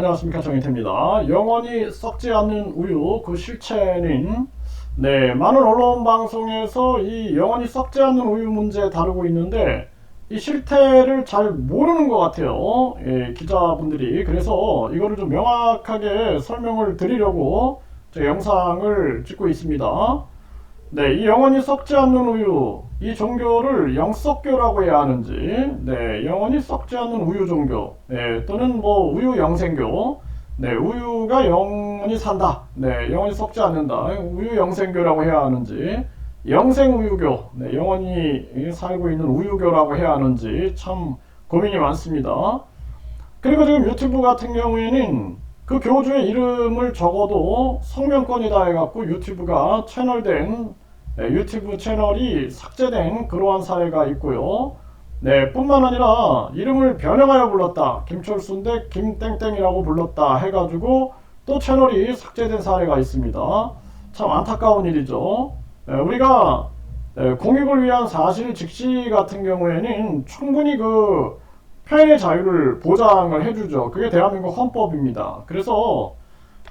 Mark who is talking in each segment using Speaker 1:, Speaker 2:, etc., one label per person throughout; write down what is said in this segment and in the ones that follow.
Speaker 1: 안녕하십니까 정희태입니다. 영원히 썩지 않는 우유 그 실체는 네 많은 언론 방송에서 이 영원히 썩지 않는 우유 문제 다루고 있는데 이 실태를 잘 모르는 것 같아요. 예, 기자분들이 그래서 이거를 좀 명확하게 설명을 드리려고 제 영상을 찍고 있습니다. 네, 이 영원히 썩지 않는 우유, 이 종교를 영썩교라고 해야 하는지, 네, 영원히 썩지 않는 우유 종교, 네, 또는 뭐 우유 영생교, 네, 우유가 영원히 산다, 네, 영원히 썩지 않는다, 우유 영생교라고 해야 하는지, 영생 우유교, 네, 영원히 살고 있는 우유교라고 해야 하는지 참 고민이 많습니다. 그리고 지금 유튜브 같은 경우에는 그 교주의 이름을 적어도 성명권이다 해갖고 유튜브가 채널된 네, 유튜브 채널이 삭제된 그러한 사례가 있고요. 네, 뿐만 아니라 이름을 변형하여 불렀다. 김철수인데 김땡땡이라고 불렀다 해가지고 또 채널이 삭제된 사례가 있습니다. 참 안타까운 일이죠. 네, 우리가 네, 공익을 위한 사실 직시 같은 경우에는 충분히 그 표현의 자유를 보장을 해주죠. 그게 대한민국 헌법입니다. 그래서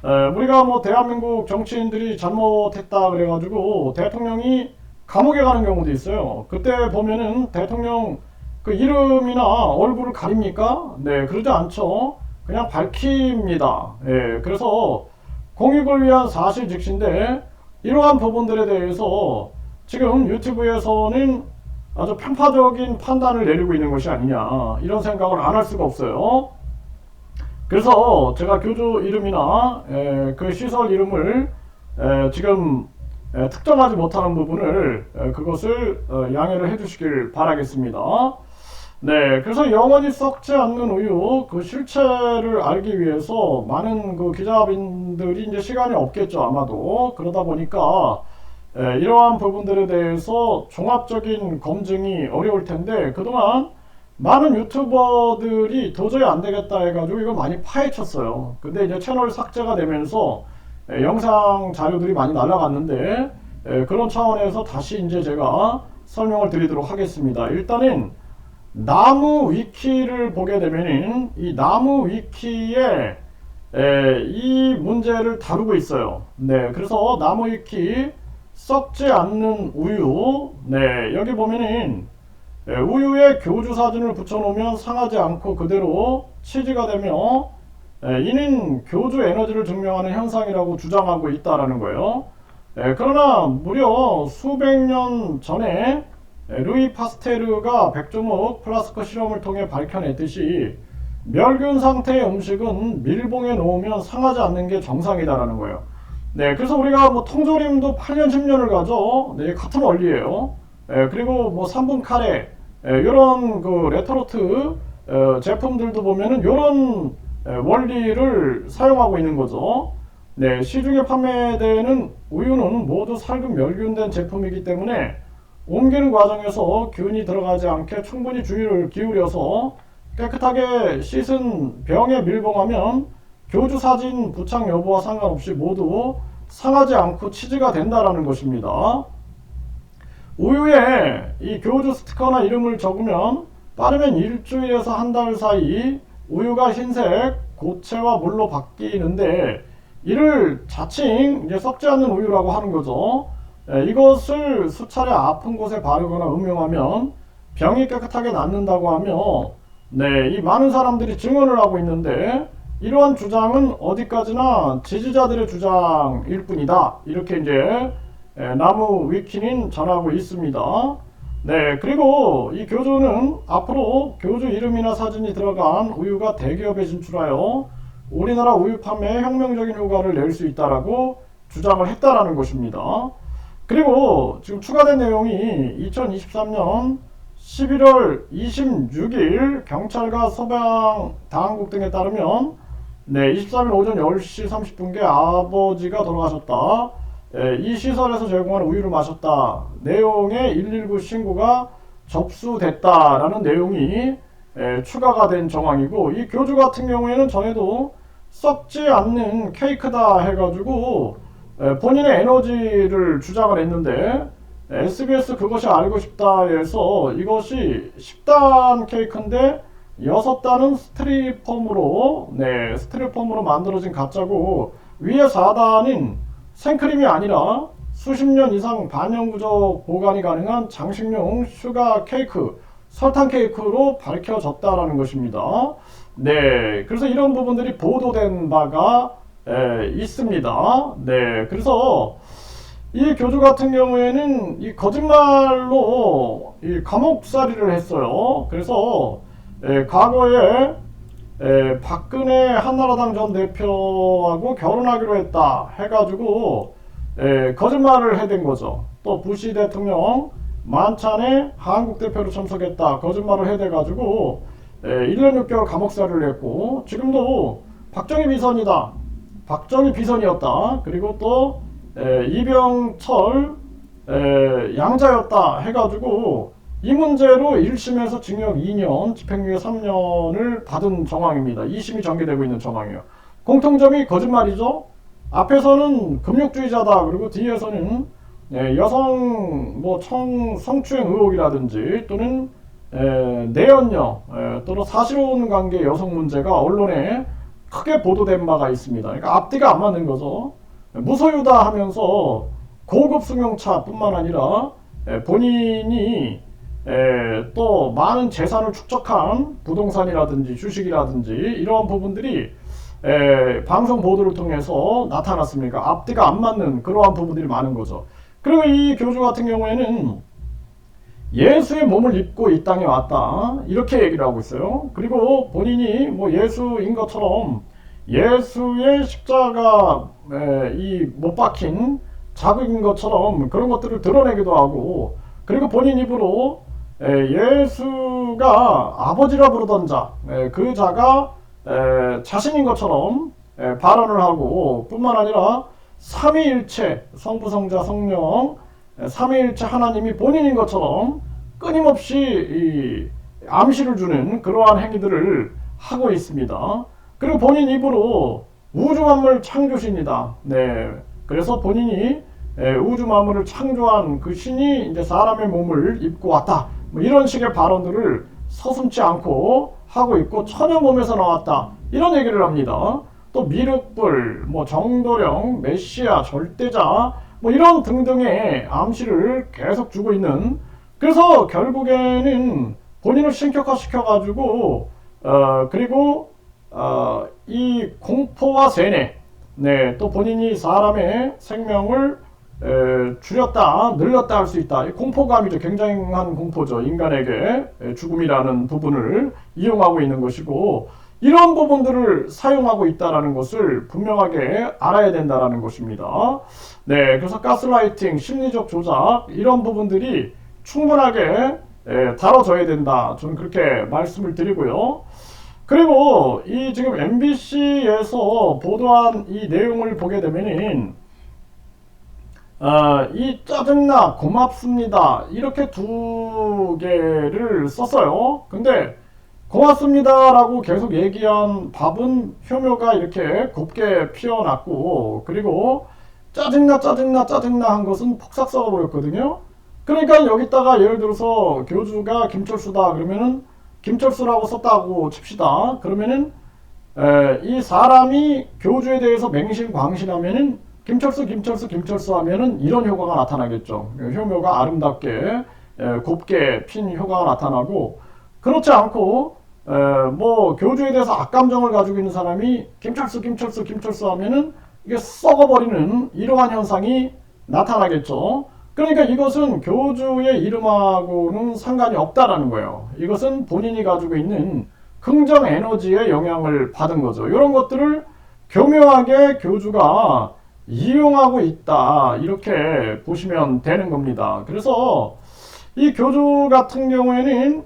Speaker 1: 에, 우리가 뭐 대한민국 정치인들이 잘못했다 그래가지고 대통령이 감옥에 가는 경우도 있어요. 그때 보면은 대통령 그 이름이나 얼굴을 가립니까? 네, 그러지 않죠. 그냥 밝힙니다. 예, 그래서 공익을 위한 사실 즉시인데 이러한 부분들에 대해서 지금 유튜브에서는 아주 편파적인 판단을 내리고 있는 것이 아니냐 이런 생각을 안 할 수가 없어요. 그래서 제가 교주 이름이나 에, 그 시설 이름을 에, 지금 에, 특정하지 못하는 부분을 에, 그것을 어, 양해를 해주시길 바라겠습니다. 네, 그래서 영원히 썩지 않는 우유 그 실체를 알기 위해서 많은 그 기자분들이 이제 시간이 없겠죠 아마도 그러다 보니까 에, 이러한 부분들에 대해서 종합적인 검증이 어려울 텐데 그동안 많은 유튜버들이 도저히 안 되겠다 해가지고 이거 많이 파헤쳤어요. 근데 이제 채널 삭제가 되면서 에, 영상 자료들이 많이 날아갔는데 에, 그런 차원에서 다시 이제 제가 설명을 드리도록 하겠습니다. 일단은 나무 위키를 보게 되면은 이 나무 위키에 에, 이 문제를 다루고 있어요. 네, 그래서 나무 위키 썩지 않는 우유, 네, 여기 보면은 예, 우유에 교주 사진을 붙여놓으면 상하지 않고 그대로 치즈가 되며 예, 이는 교주 에너지를 증명하는 현상이라고 주장하고 있다라는 거예요. 예, 그러나 무려 수백 년 전에 루이 파스테르가 백조목 플라스크 실험을 통해 밝혀냈듯이 멸균 상태의 음식은 밀봉에 놓으면 상하지 않는 게 정상이다라는 거예요. 네, 그래서 우리가 뭐 통조림도 8년, 10년을 가죠. 네, 같은 원리예요. 예, 그리고 뭐 3분 카레, 이런 예, 그 레토르트 어, 제품들도 보면은 이런 예, 원리를 사용하고 있는 거죠. 네, 시중에 판매되는 우유는 모두 살균 멸균된 제품이기 때문에 옮기는 과정에서 균이 들어가지 않게 충분히 주의를 기울여서 깨끗하게 씻은 병에 밀봉하면 교주 사진 부착 여부와 상관없이 모두 상하지 않고 치즈가 된다라는 것입니다. 우유에 이 교주 스티커나 이름을 적으면 빠르면 일주일에서 한 달 사이 우유가 흰색 고체와 물로 바뀌는데 이를 자칭 이제 썩지 않는 우유라고 하는 거죠. 에, 이것을 수차례 아픈 곳에 바르거나 음용하면 병이 깨끗하게 낫는다고 하며 네, 이 많은 사람들이 증언을 하고 있는데 이러한 주장은 어디까지나 지지자들의 주장일 뿐이다. 이렇게 이제 예, 나무 위키는 전하고 있습니다. 네, 그리고 이 교주는 앞으로 교주 이름이나 사진이 들어간 우유가 대기업에 진출하여 우리나라 우유 판매에 혁명적인 효과를 낼 수 있다라고 주장을 했다라는 것입니다. 그리고 지금 추가된 내용이 2023년 11월 26일 경찰과 서방 당국 등에 따르면 네, 23일 오전 10시 30분께 아버지가 돌아가셨다. 예, 이 시설에서 제공하는 우유를 마셨다. 내용의 119 신고가 접수됐다라는 내용이 예, 추가가 된 정황이고 이 교주 같은 경우에는 전에도 썩지 않는 케이크다 해가지고 예, 본인의 에너지를 주장을 했는데 SBS 그것이 알고 싶다 해서 이것이 10단 케이크인데 여섯 단은 스트리폼으로 네 스트리폼으로 만들어진 가짜고 위에 4단은 생크림이 아니라 수십 년 이상 반영구적 보관이 가능한 장식용 슈가 케이크 설탕 케이크로 밝혀졌다라는 것입니다. 네, 그래서 이런 부분들이 보도된 바가 에, 있습니다. 네, 그래서 이 교주 같은 경우에는 이 거짓말로 이 감옥살이를 했어요. 그래서 에, 과거에 에, 박근혜 한나라당 전 대표하고 결혼하기로 했다 해가지고 에, 거짓말을 해댄 거죠. 또 부시 대통령 만찬에 한국 대표로 참석했다 거짓말을 해대가지고 에, 1년 6개월 감옥살이를 했고 지금도 박정희 비선이다. 박정희 비선이었다. 그리고 또 에, 이병철 에, 양자였다 해가지고 이 문제로 1심에서 징역 2년, 집행유예 3년을 받은 정황입니다. 2심이 전개되고 있는 정황이에요. 공통점이 거짓말이죠. 앞에서는 금욕주의자다. 그리고 뒤에서는 예, 여성 뭐 청, 성추행 의혹이라든지 또는 에, 내연녀 에, 또는 사실혼 관계 여성 문제가 언론에 크게 보도된 바가 있습니다. 그러니까 앞뒤가 안 맞는 거죠. 무소유다 하면서 고급 승용차뿐만 아니라 에, 본인이 에, 또 많은 재산을 축적한 부동산이라든지 주식이라든지 이러한 부분들이 에, 방송 보도를 통해서 나타났습니까? 앞뒤가 안 맞는 그러한 부분들이 많은 거죠. 그리고 이 교주 같은 경우에는 예수의 몸을 입고 이 땅에 왔다 이렇게 얘기를 하고 있어요. 그리고 본인이 뭐 예수인 것처럼 예수의 십자가 이 못 박힌 자극인 것처럼 그런 것들을 드러내기도 하고 그리고 본인 입으로 에, 예수가 아버지라 부르던 자, 에, 그 자가 에, 자신인 것처럼 에, 발언을 하고 뿐만 아니라 삼위일체 성부 성자 성령 에, 삼위일체 하나님이 본인인 것처럼 끊임없이 이 암시를 주는 그러한 행위들을 하고 있습니다. 그리고 본인 입으로 우주 만물 창조신이다. 네. 그래서 본인이 에, 우주 만물을 창조한 그 신이 이제 사람의 몸을 입고 왔다. 뭐 이런 식의 발언들을 서슴지 않고 하고 있고 천여 몸에서 나왔다. 이런 얘기를 합니다. 또 미륵불, 뭐 정도령, 메시아, 절대자, 뭐 이런 등등의 암시를 계속 주고 있는 그래서 결국에는 본인을 신격화시켜 가지고 어 그리고 어 이 공포와 세뇌 네, 또 본인이 사람의 생명을 에, 줄였다, 늘렸다 할 수 있다. 이 공포감이죠. 굉장한 공포죠. 인간에게 에, 죽음이라는 부분을 이용하고 있는 것이고 이런 부분들을 사용하고 있다라는 것을 분명하게 알아야 된다라는 것입니다. 네, 그래서 가스라이팅, 심리적 조작 이런 부분들이 충분하게 에, 다뤄져야 된다. 저는 그렇게 말씀을 드리고요. 그리고 이 지금 MBC에서 보도한 이 내용을 보게 되면은 어, 이 짜증나 고맙습니다 이렇게 두 개를 썼어요. 근데 고맙습니다 라고 계속 얘기한 밥은 효묘가 이렇게 곱게 피어났고 그리고 짜증나 짜증나 짜증나 한 것은 폭삭 썩어버렸거든요. 그러니까 여기다가 예를 들어서 교주가 김철수다 그러면은 김철수라고 썼다고 칩시다. 그러면은 에, 이 사람이 교주에 대해서 맹신 광신하면은 김철수, 김철수, 김철수 하면은 이런 효과가 나타나겠죠. 효묘가 아름답게 에, 곱게 핀 효과가 나타나고 그렇지 않고 에, 뭐 교주에 대해서 악감정을 가지고 있는 사람이 김철수, 김철수, 김철수 하면은 이게 썩어버리는 이러한 현상이 나타나겠죠. 그러니까 이것은 교주의 이름하고는 상관이 없다라는 거예요. 이것은 본인이 가지고 있는 긍정 에너지의 영향을 받은 거죠. 이런 것들을 교묘하게 교주가 이용하고 있다. 이렇게 보시면 되는 겁니다. 그래서 이 교주 같은 경우에는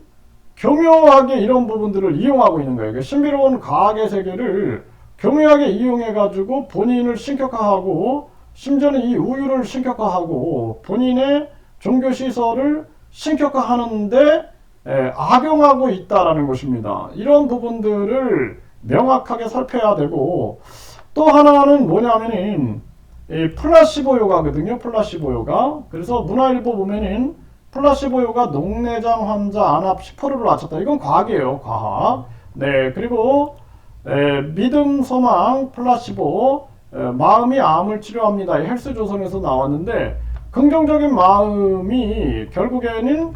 Speaker 1: 교묘하게 이런 부분들을 이용하고 있는 거예요. 신비로운 과학의 세계를 교묘하게 이용해가지고 본인을 신격화하고 심지어는 이 우유를 신격화하고 본인의 종교 시설을 신격화하는데 악용하고 있다라는 것입니다. 이런 부분들을 명확하게 살펴야 되고 또 하나는 뭐냐면은 플라시보 요가거든요. 플라시보 요가. 그래서 문화일보 보면은 플라시보효가 녹내장 환자 안압 10%를 낮췄다. 이건 과학이에요, 과학. 네, 그리고 에, 믿음, 소망, 플라시보, 에, 마음이 암을 치료합니다. 이 헬스조선에서 나왔는데 긍정적인 마음이 결국에는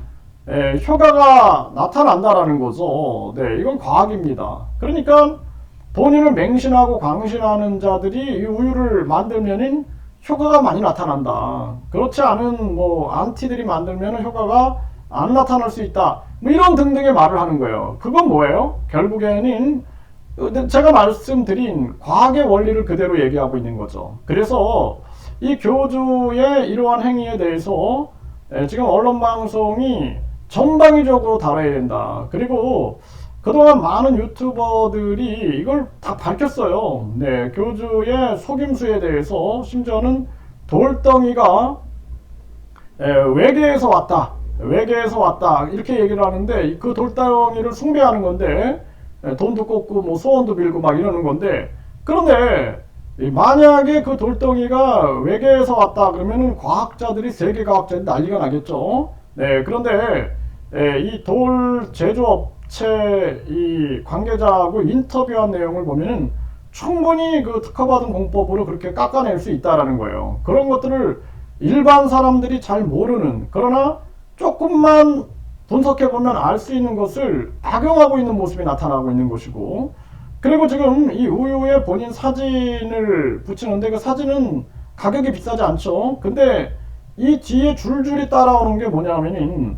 Speaker 1: 에, 효과가 나타난다라는 거죠. 네, 이건 과학입니다. 그러니까 본인을 맹신하고 광신하는 자들이 이 우유를 만들면은 효과가 많이 나타난다. 그렇지 않은 뭐 안티들이 만들면 효과가 안 나타날 수 있다. 뭐 이런 등등의 말을 하는 거예요. 그건 뭐예요? 결국에는 제가 말씀드린 과학의 원리를 그대로 얘기하고 있는 거죠. 그래서 이 교주의 이러한 행위에 대해서 에, 지금 언론 방송이 전방위적으로 다뤄야 된다. 그리고 그동안 많은 유튜버들이 이걸 다 밝혔어요. 네, 교주의 속임수에 대해서 심지어는 돌덩이가 에, 외계에서 왔다. 외계에서 왔다. 이렇게 얘기를 하는데 그 돌덩이를 숭배하는 건데 에, 돈도 꽂고 뭐 소원도 빌고 막 이러는 건데 그런데 이 만약에 그 돌덩이가 외계에서 왔다 그러면은 과학자들이 세계 과학자들이 난리가 나겠죠. 네, 그런데 이 돌 제조업 체 이 관계자하고 인터뷰한 내용을 보면은 충분히 그 특허받은 공법으로 그렇게 깎아낼 수 있다라는 거예요. 그런 것들을 일반 사람들이 잘 모르는 그러나 조금만 분석해 보면 알 수 있는 것을 악용하고 있는 모습이 나타나고 있는 것이고 그리고 지금 이 우유에 본인 사진을 붙이는데 그 사진은 가격이 비싸지 않죠. 근데 이 뒤에 줄줄이 따라오는 게 뭐냐면은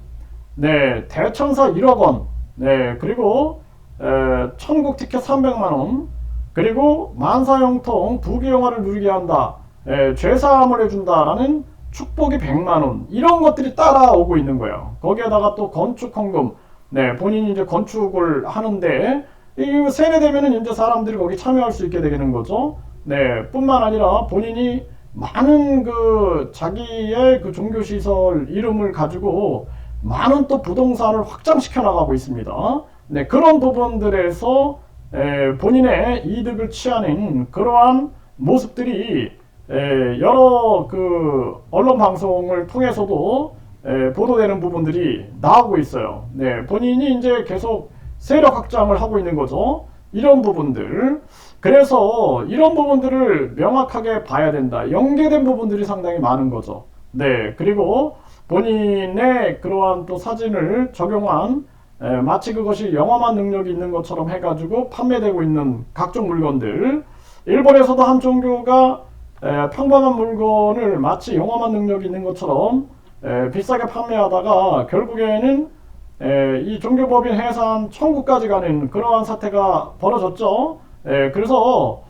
Speaker 1: 네 대천사 1억 원, 네 그리고 에, 천국 티켓 300만 원, 그리고 만사형통 부귀 영화를 누리게 한다, 에, 죄사함을 해준다라는 축복이 100만 원 이런 것들이 따라오고 있는 거예요. 거기에다가 또 건축 헌금, 네 본인이 이제 건축을 하는데 이 세뇌되면은 이제 사람들이 거기 참여할 수 있게 되는 거죠. 네, 뿐만 아니라 본인이 많은 그 자기의 그 종교 시설 이름을 가지고 많은 또 부동산을 확장시켜 나가고 있습니다. 네, 그런 부분들에서 에, 본인의 이득을 취하는 그러한 모습들이 에, 여러 그 언론 방송을 통해서도 에, 보도되는 부분들이 나오고 있어요. 네, 본인이 이제 계속 세력 확장을 하고 있는 거죠. 이런 부분들. 그래서 이런 부분들을 명확하게 봐야 된다. 연계된 부분들이 상당히 많은 거죠. 네. 그리고 본인의 그러한 또 사진을 적용한 에, 마치 그것이 영화만 능력이 있는 것처럼 해가지고 판매되고 있는 각종 물건들. 일본에서도 한 종교가 에, 평범한 물건을 마치 영화만 능력이 있는 것처럼 에, 비싸게 판매하다가 결국에는 에, 이 종교법인 해산 청구까지 가는 그러한 사태가 벌어졌죠. 에, 그래서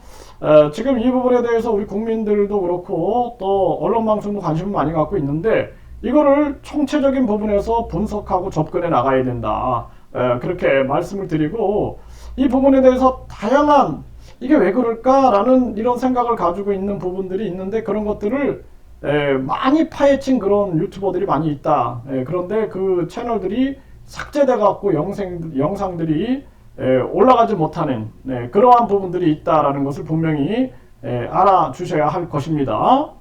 Speaker 1: 에, 지금 이 부분에 대해서 우리 국민들도 그렇고 또 언론 방송도 관심을 많이 갖고 있는데 이거를 총체적인 부분에서 분석하고 접근해 나가야 된다. 에, 그렇게 말씀을 드리고 이 부분에 대해서 다양한 이게 왜 그럴까라는 이런 생각을 가지고 있는 부분들이 있는데 그런 것들을 에, 많이 파헤친 그런 유튜버들이 많이 있다. 에, 그런데 그 채널들이 삭제돼 갖고 영상, 영상들이 에, 올라가지 못하는 네, 그러한 부분들이 있다라는 것을 분명히 에, 알아주셔야 할 것입니다.